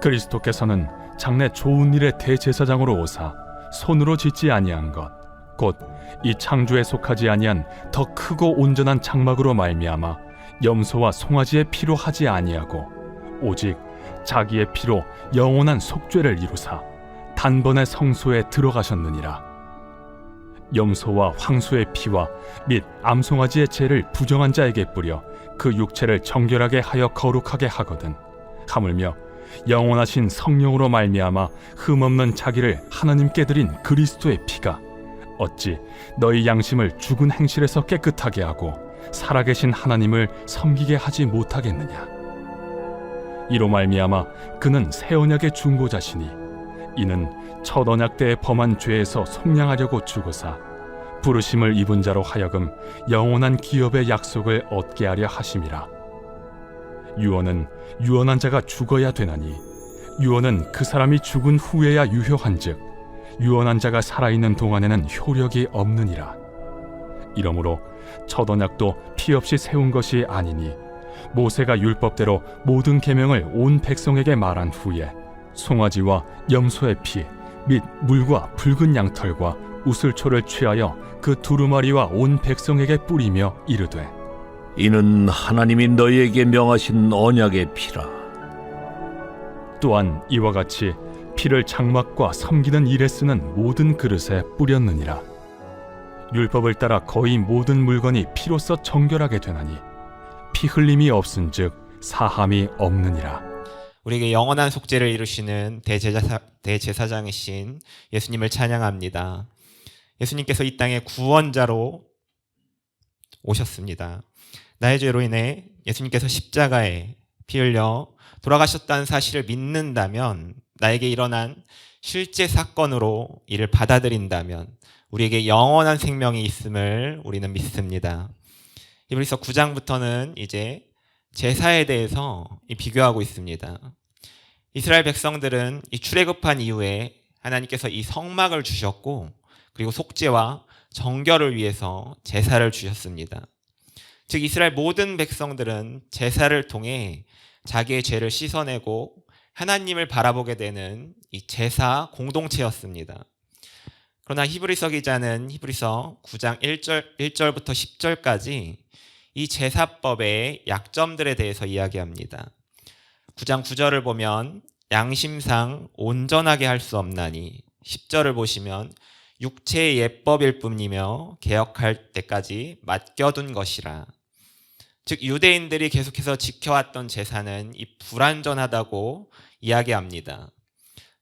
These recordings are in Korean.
그리스도께서는 장래 좋은 일의 대제사장으로 오사 손으로 짓지 아니한 것 곧 이 창조에 속하지 아니한 더 크고 온전한 장막으로 말미암아 염소와 송아지의 피로 하지 아니하고 오직 자기의 피로 영원한 속죄를 이루사 단번에 성소에 들어가셨느니라. 염소와 황소의 피와 및 암송아지의 죄를 부정한 자에게 뿌려 그 육체를 정결하게 하여 거룩하게 하거든 하물며 영원하신 성령으로 말미암아 흠없는 자기를 하나님께 드린 그리스도의 피가 어찌 너희 양심을 죽은 행실에서 깨끗하게 하고 살아계신 하나님을 섬기게 하지 못하겠느냐? 이로 말미암아 그는 새 언약의 중보자시니 이는 첫 언약 때에 범한 죄에서 속량하려고 죽으사 부르심을 입은 자로 하여금 영원한 기업의 약속을 얻게 하려 하심이라 유언은 유언한 자가 죽어야 되나니 유언은 그 사람이 죽은 후에야 유효한즉 유언한 자가 살아있는 동안에는 효력이 없느니라. 이러므로 첫 언약도 피 없이 세운 것이 아니니 모세가 율법대로 모든 계명을 온 백성에게 말한 후에 송아지와 염소의 피 및 물과 붉은 양털과 우슬초를 취하여 그 두루마리와 온 백성에게 뿌리며 이르되 이는 하나님이 너희에게 명하신 언약의 피라. 또한 이와 같이 피를 장막과 섬기는 일에 쓰는 모든 그릇에 뿌렸느니라. 율법을 따라 거의 모든 물건이 피로써 정결하게 되나니 피 흘림이 없은즉 사함이 없느니라. 우리에게 영원한 속죄를 이루시는 대제사, 대제사장이신 예수님을 찬양합니다. 예수님께서 이 땅에 구원자로 오셨습니다. 나의 죄로 인해 예수님께서 십자가에 피 흘려 돌아가셨다는 사실을 믿는다면 나에게 일어난 실제 사건으로 이를 받아들인다면 우리에게 영원한 생명이 있음을 우리는 믿습니다. 히브리서 9장부터는 이제 제사에 대해서 이 비교하고 있습니다. 이스라엘 백성들은 이 출애굽한 이후에 하나님께서 이 성막을 주셨고 그리고 속죄와 정결을 위해서 제사를 주셨습니다. 즉 이스라엘 모든 백성들은 제사를 통해 자기의 죄를 씻어내고 하나님을 바라보게 되는 이 제사 공동체였습니다. 그러나 히브리서 기자는 히브리서 9장 1절 1절부터 10절까지 이 제사법의 약점들에 대해서 이야기합니다. 9장 9절을 보면 양심상 온전하게 할 수 없나니 10절을 보시면 육체의 예법일 뿐이며 개혁할 때까지 맡겨둔 것이라. 즉 유대인들이 계속해서 지켜왔던 제사는 이 불완전하다고 이야기합니다.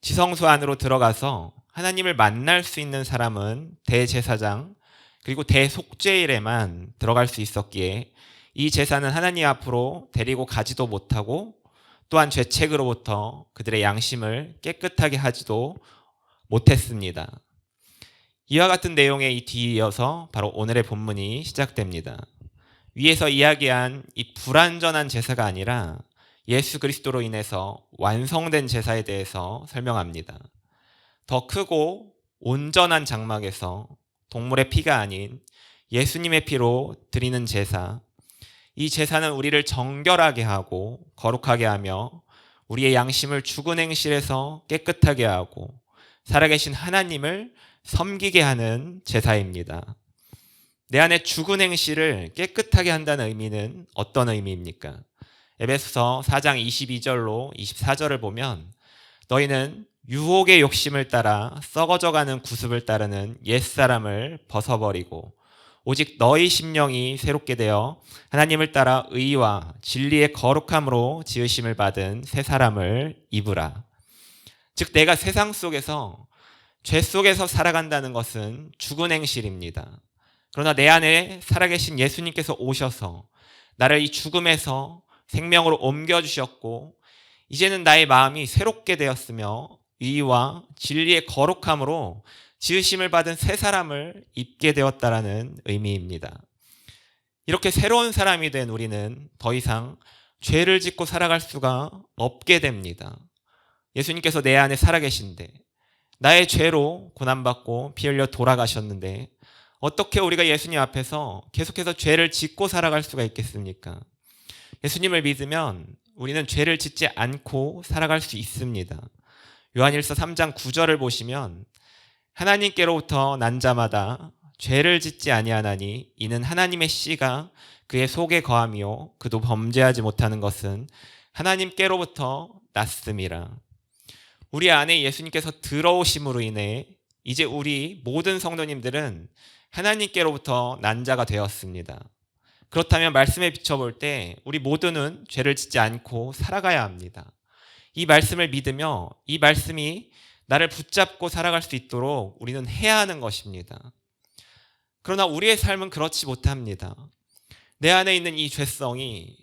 지성소 안으로 들어가서 하나님을 만날 수 있는 사람은 대제사장 그리고 대속죄일에만 들어갈 수 있었기에 이 제사는 하나님 앞으로 데리고 가지도 못하고 또한 죄책으로부터 그들의 양심을 깨끗하게 하지도 못했습니다. 이와 같은 내용의 이 뒤이어서 바로 오늘의 본문이 시작됩니다. 위에서 이야기한 이 불완전한 제사가 아니라 예수 그리스도로 인해서 완성된 제사에 대해서 설명합니다. 더 크고 온전한 장막에서 동물의 피가 아닌 예수님의 피로 드리는 제사. 이 제사는 우리를 정결하게 하고 거룩하게 하며 우리의 양심을 죽은 행실에서 깨끗하게 하고 살아계신 하나님을 섬기게 하는 제사입니다. 내 안에 죽은 행실을 깨끗하게 한다는 의미는 어떤 의미입니까? 에베소서 4장 22절로 24절을 보면 너희는 유혹의 욕심을 따라 썩어져가는 구습을 따르는 옛사람을 벗어버리고 오직 너희 심령이 새롭게 되어 하나님을 따라 의와 진리의 거룩함으로 지으심을 받은 새 사람을 입으라. 즉 내가 세상 속에서 죄 속에서 살아간다는 것은 죽은 행실입니다. 그러나 내 안에 살아계신 예수님께서 오셔서 나를 이 죽음에서 생명으로 옮겨주셨고, 이제는 나의 마음이 새롭게 되었으며, 의와 진리의 거룩함으로 지으심을 받은 새 사람을 입게 되었다라는 의미입니다. 이렇게 새로운 사람이 된 우리는 더 이상 죄를 짓고 살아갈 수가 없게 됩니다. 예수님께서 내 안에 살아계신데, 나의 죄로 고난받고 피 흘려 돌아가셨는데, 어떻게 우리가 예수님 앞에서 계속해서 죄를 짓고 살아갈 수가 있겠습니까? 예수님을 믿으면 우리는 죄를 짓지 않고 살아갈 수 있습니다. 요한일서 3장 9절을 보시면 하나님께로부터 난 자마다 죄를 짓지 아니하나니 이는 하나님의 씨가 그의 속에 거함이요 그도 범죄하지 못하는 것은 하나님께로부터 났음이라. 우리 안에 예수님께서 들어오심으로 인해 이제 우리 모든 성도님들은 하나님께로부터 난 자가 되었습니다. 그렇다면 말씀에 비춰볼 때 우리 모두는 죄를 짓지 않고 살아가야 합니다. 이 말씀을 믿으며 이 말씀이 나를 붙잡고 살아갈 수 있도록 우리는 해야 하는 것입니다. 그러나 우리의 삶은 그렇지 못합니다. 내 안에 있는 이 죄성이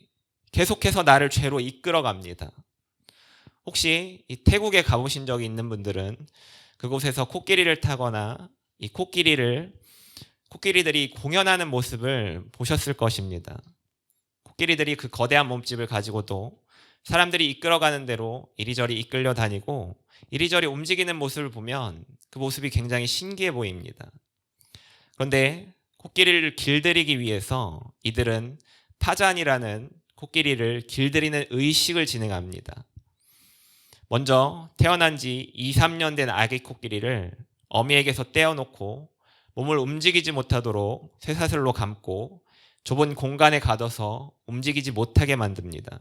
계속해서 나를 죄로 이끌어 갑니다. 혹시 이 태국에 가보신 적이 있는 분들은 그곳에서 코끼리를 타거나 이 코끼리를 코끼리들이 공연하는 모습을 보셨을 것입니다. 코끼리들이 그 거대한 몸집을 가지고도 사람들이 이끌어가는 대로 이리저리 이끌려 다니고 이리저리 움직이는 모습을 보면 그 모습이 굉장히 신기해 보입니다. 그런데 코끼리를 길들이기 위해서 이들은 파잔이라는 코끼리를 길들이는 의식을 진행합니다. 먼저 태어난 지 2, 3년 된 아기 코끼리를 어미에게서 떼어놓고 몸을 움직이지 못하도록 쇠사슬로 감고 좁은 공간에 가둬서 움직이지 못하게 만듭니다.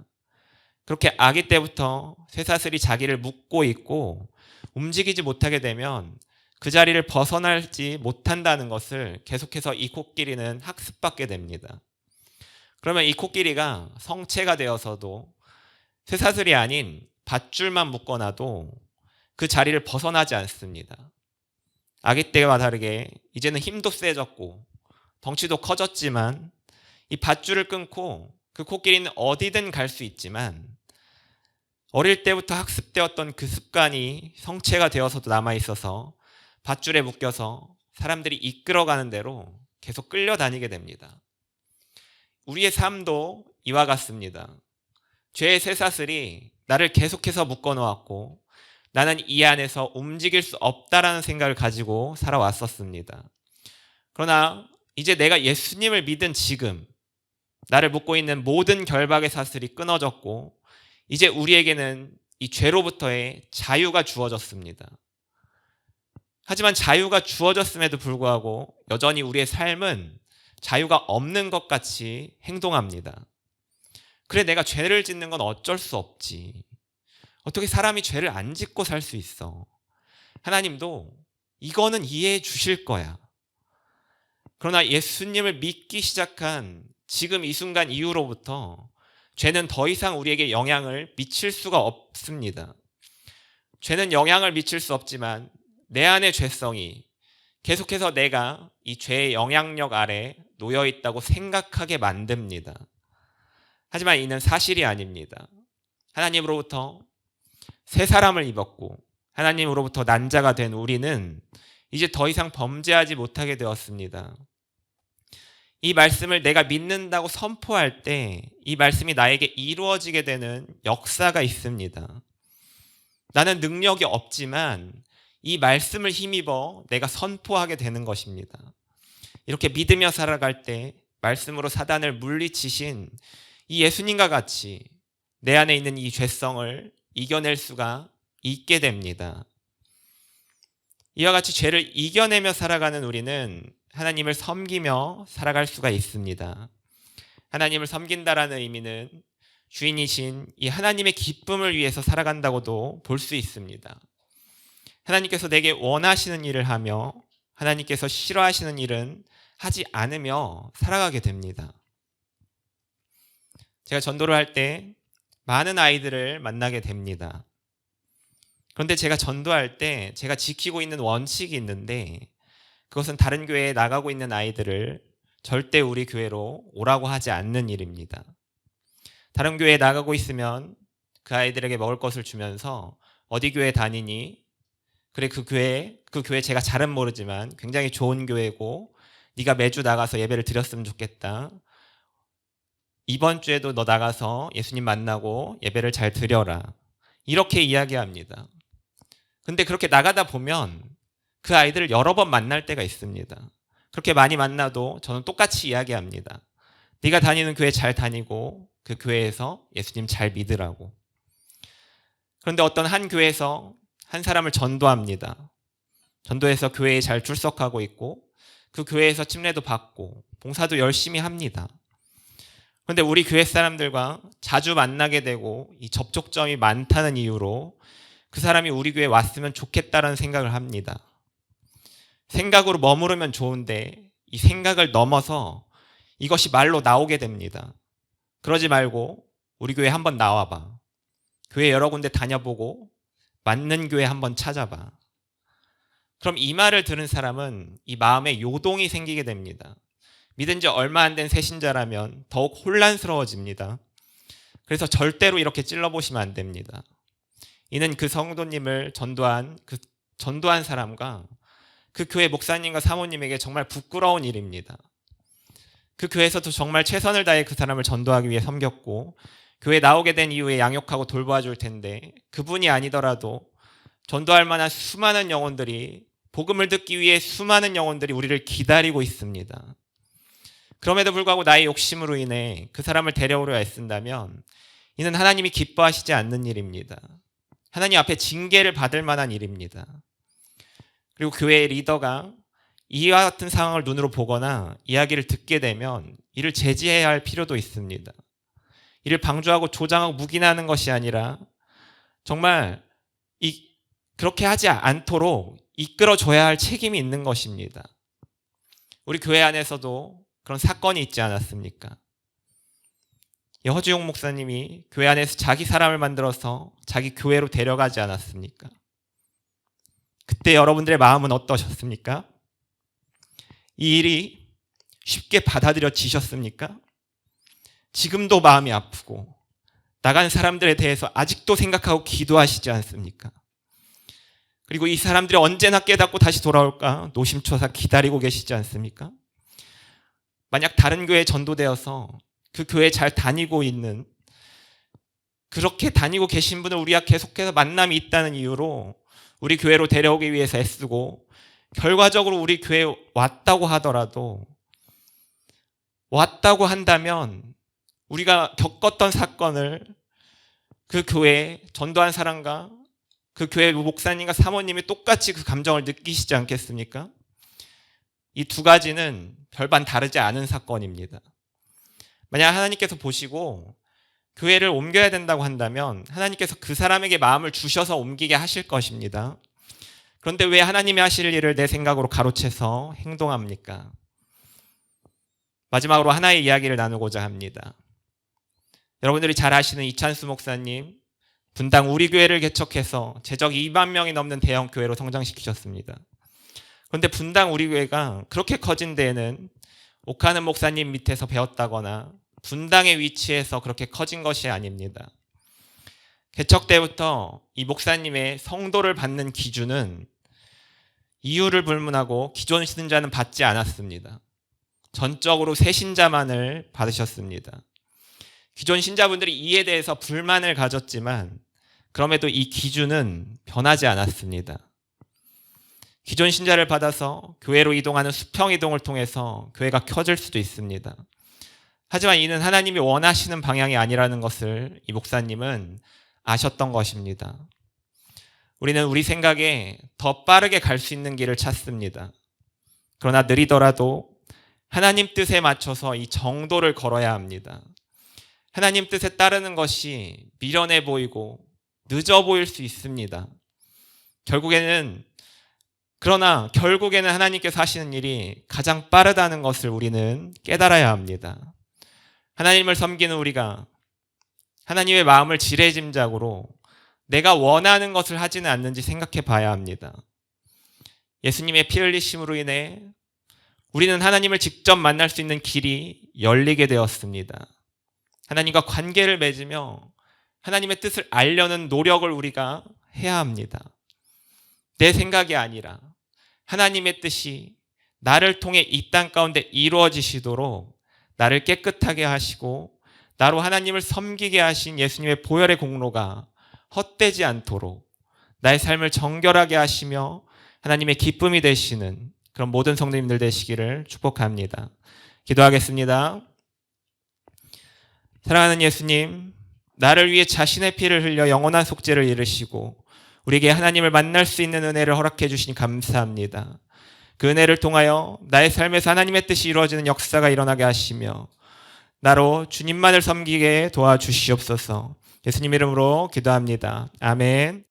그렇게 아기 때부터 쇠사슬이 자기를 묶고 있고 움직이지 못하게 되면 그 자리를 벗어나지 못한다는 것을 계속해서 이 코끼리는 학습받게 됩니다. 그러면 이 코끼리가 성체가 되어서도 쇠사슬이 아닌 밧줄만 묶어놔도 그 자리를 벗어나지 않습니다. 아기 때와 다르게 이제는 힘도 세졌고 덩치도 커졌지만 이 밧줄을 끊고 그 코끼리는 어디든 갈 수 있지만 어릴 때부터 학습되었던 그 습관이 성체가 되어서도 남아 있어서 밧줄에 묶여서 사람들이 이끌어가는 대로 계속 끌려다니게 됩니다. 우리의 삶도 이와 같습니다. 죄의 쇠사슬이 나를 계속해서 묶어 놓았고 나는 이 안에서 움직일 수 없다라는 생각을 가지고 살아왔었습니다. 그러나 이제 내가 예수님을 믿은 지금 나를 묶고 있는 모든 결박의 사슬이 끊어졌고 이제 우리에게는 이 죄로부터의 자유가 주어졌습니다. 하지만 자유가 주어졌음에도 불구하고 여전히 우리의 삶은 자유가 없는 것 같이 행동합니다. 그래, 내가 죄를 짓는 건 어쩔 수 없지. 어떻게 사람이 죄를 안 짓고 살 수 있어? 하나님도 이거는 이해해 주실 거야. 그러나 예수님을 믿기 시작한 지금 이 순간 이후로부터 죄는 더 이상 우리에게 영향을 미칠 수가 없습니다. 죄는 영향을 미칠 수 없지만 내 안의 죄성이 계속해서 내가 이 죄의 영향력 아래 놓여 있다고 생각하게 만듭니다. 하지만 이는 사실이 아닙니다. 하나님으로부터 새 사람을 입었고 하나님으로부터 난자가 된 우리는 이제 더 이상 범죄하지 못하게 되었습니다. 이 말씀을 내가 믿는다고 선포할 때 이 말씀이 나에게 이루어지게 되는 역사가 있습니다. 나는 능력이 없지만 이 말씀을 힘입어 내가 선포하게 되는 것입니다. 이렇게 믿으며 살아갈 때 말씀으로 사단을 물리치신 이 예수님과 같이 내 안에 있는 이 죄성을 이겨낼 수가 있게 됩니다. 이와 같이 죄를 이겨내며 살아가는 우리는 하나님을 섬기며 살아갈 수가 있습니다. 하나님을 섬긴다라는 의미는 주인이신 이 하나님의 기쁨을 위해서 살아간다고도 볼 수 있습니다. 하나님께서 내게 원하시는 일을 하며 하나님께서 싫어하시는 일은 하지 않으며 살아가게 됩니다. 제가 전도를 할 때 많은 아이들을 만나게 됩니다. 그런데 제가 전도할 때 제가 지키고 있는 원칙이 있는데 그것은 다른 교회에 나가고 있는 아이들을 절대 우리 교회로 오라고 하지 않는 일입니다. 다른 교회에 나가고 있으면 그 아이들에게 먹을 것을 주면서 어디 교회 다니니? 그래 그 교회 그 교회 제가 잘은 모르지만 굉장히 좋은 교회고 네가 매주 나가서 예배를 드렸으면 좋겠다. 이번 주에도 너 나가서 예수님 만나고 예배를 잘 드려라. 이렇게 이야기합니다. 근데 그렇게 나가다 보면 그 아이들을 여러 번 만날 때가 있습니다. 그렇게 많이 만나도 저는 똑같이 이야기합니다. 네가 다니는 교회 잘 다니고 그 교회에서 예수님 잘 믿으라고. 그런데 어떤 한 교회에서 한 사람을 전도합니다. 전도해서 교회에 잘 출석하고 있고 그 교회에서 침례도 받고 봉사도 열심히 합니다. 그런데 우리 교회 사람들과 자주 만나게 되고 이 접촉점이 많다는 이유로 그 사람이 우리 교회에 왔으면 좋겠다라는 생각을 합니다. 생각으로 머무르면 좋은데 이 생각을 넘어서 이것이 말로 나오게 됩니다. 그러지 말고 우리 교회 한번 나와봐. 교회 여러 군데 다녀보고 맞는 교회 한번 찾아봐. 그럼 이 말을 들은 사람은 이 마음에 요동이 생기게 됩니다. 믿은 지 얼마 안 된 새신자라면 더욱 혼란스러워집니다. 그래서 절대로 이렇게 찔러보시면 안 됩니다. 이는 그 성도님을 전도한 그 전도한 사람과 그 교회 목사님과 사모님에게 정말 부끄러운 일입니다. 그 교회에서도 정말 최선을 다해 그 사람을 전도하기 위해 섬겼고 교회 나오게 된 이후에 양육하고 돌보아 줄 텐데 그분이 아니더라도 전도할 만한 수많은 영혼들이 복음을 듣기 위해 수많은 영혼들이 우리를 기다리고 있습니다. 그럼에도 불구하고 나의 욕심으로 인해 그 사람을 데려오려 애쓴다면 이는 하나님이 기뻐하시지 않는 일입니다. 하나님 앞에 징계를 받을 만한 일입니다. 그리고 교회의 리더가 이와 같은 상황을 눈으로 보거나 이야기를 듣게 되면 이를 제지해야 할 필요도 있습니다. 이를 방조하고 조장하고 묵인하는 것이 아니라 정말 이 그렇게 하지 않도록 이끌어 줘야 할 책임이 있는 것입니다. 우리 교회 안에서도 그런 사건이 있지 않았습니까? 이 허주용 목사님이 교회 안에서 자기 사람을 만들어서 자기 교회로 데려가지 않았습니까? 그때 여러분들의 마음은 어떠셨습니까? 이 일이 쉽게 받아들여지셨습니까? 지금도 마음이 아프고 나간 사람들에 대해서 아직도 생각하고 기도하시지 않습니까? 그리고 이 사람들이 언제나 깨닫고 다시 돌아올까 노심초사 기다리고 계시지 않습니까? 만약 다른 교회에 전도되어서 그 교회 잘 다니고 있는 그렇게 다니고 계신 분을 우리가 계속해서 만남이 있다는 이유로 우리 교회로 데려오기 위해서 애쓰고 결과적으로 우리 교회에 왔다고 하더라도 왔다고 한다면 우리가 겪었던 사건을 그 교회에 전도한 사람과 그 교회 목사님과 사모님이 똑같이 그 감정을 느끼시지 않겠습니까? 이 두 가지는 별반 다르지 않은 사건입니다. 만약 하나님께서 보시고 교회를 옮겨야 된다고 한다면 하나님께서 그 사람에게 마음을 주셔서 옮기게 하실 것입니다. 그런데 왜 하나님이 하실 일을 내 생각으로 가로채서 행동합니까? 마지막으로 하나의 이야기를 나누고자 합니다. 여러분들이 잘 아시는 이찬수 목사님, 분당 우리 교회를 개척해서 제적 2만 명이 넘는 대형 교회로 성장시키셨습니다. 그런데 분당 우리 교회가 그렇게 커진 데에는 옥하는 목사님 밑에서 배웠다거나 분당의 위치에서 그렇게 커진 것이 아닙니다. 개척 때부터 이 목사님의 성도를 받는 기준은 이유를 불문하고 기존 신자는 받지 않았습니다. 전적으로 새 신자만을 받으셨습니다. 기존 신자분들이 이에 대해서 불만을 가졌지만 그럼에도 이 기준은 변하지 않았습니다. 기존 신자를 받아서 교회로 이동하는 수평 이동을 통해서 교회가 켜질 수도 있습니다. 하지만 이는 하나님이 원하시는 방향이 아니라는 것을 이 목사님은 아셨던 것입니다. 우리는 우리 생각에 더 빠르게 갈 수 있는 길을 찾습니다. 그러나 느리더라도 하나님 뜻에 맞춰서 이 정도를 걸어야 합니다. 하나님 뜻에 따르는 것이 미련해 보이고 늦어 보일 수 있습니다. 결국에는 그러나 결국에는 하나님께서 하시는 일이 가장 빠르다는 것을 우리는 깨달아야 합니다. 하나님을 섬기는 우리가 하나님의 마음을 지레짐작으로 내가 원하는 것을 하지는 않는지 생각해 봐야 합니다. 예수님의 피 흘리심으로 인해 우리는 하나님을 직접 만날 수 있는 길이 열리게 되었습니다. 하나님과 관계를 맺으며 하나님의 뜻을 알려는 노력을 우리가 해야 합니다. 내 생각이 아니라 하나님의 뜻이 나를 통해 이 땅 가운데 이루어지시도록 나를 깨끗하게 하시고 나로 하나님을 섬기게 하신 예수님의 보혈의 공로가 헛되지 않도록 나의 삶을 정결하게 하시며 하나님의 기쁨이 되시는 그런 모든 성도님들 되시기를 축복합니다. 기도하겠습니다. 사랑하는 예수님, 나를 위해 자신의 피를 흘려 영원한 속죄를 이루시고 우리에게 하나님을 만날 수 있는 은혜를 허락해 주시니 감사합니다. 그 은혜를 통하여 나의 삶에서 하나님의 뜻이 이루어지는 역사가 일어나게 하시며 나로 주님만을 섬기게 도와주시옵소서. 예수님 이름으로 기도합니다. 아멘.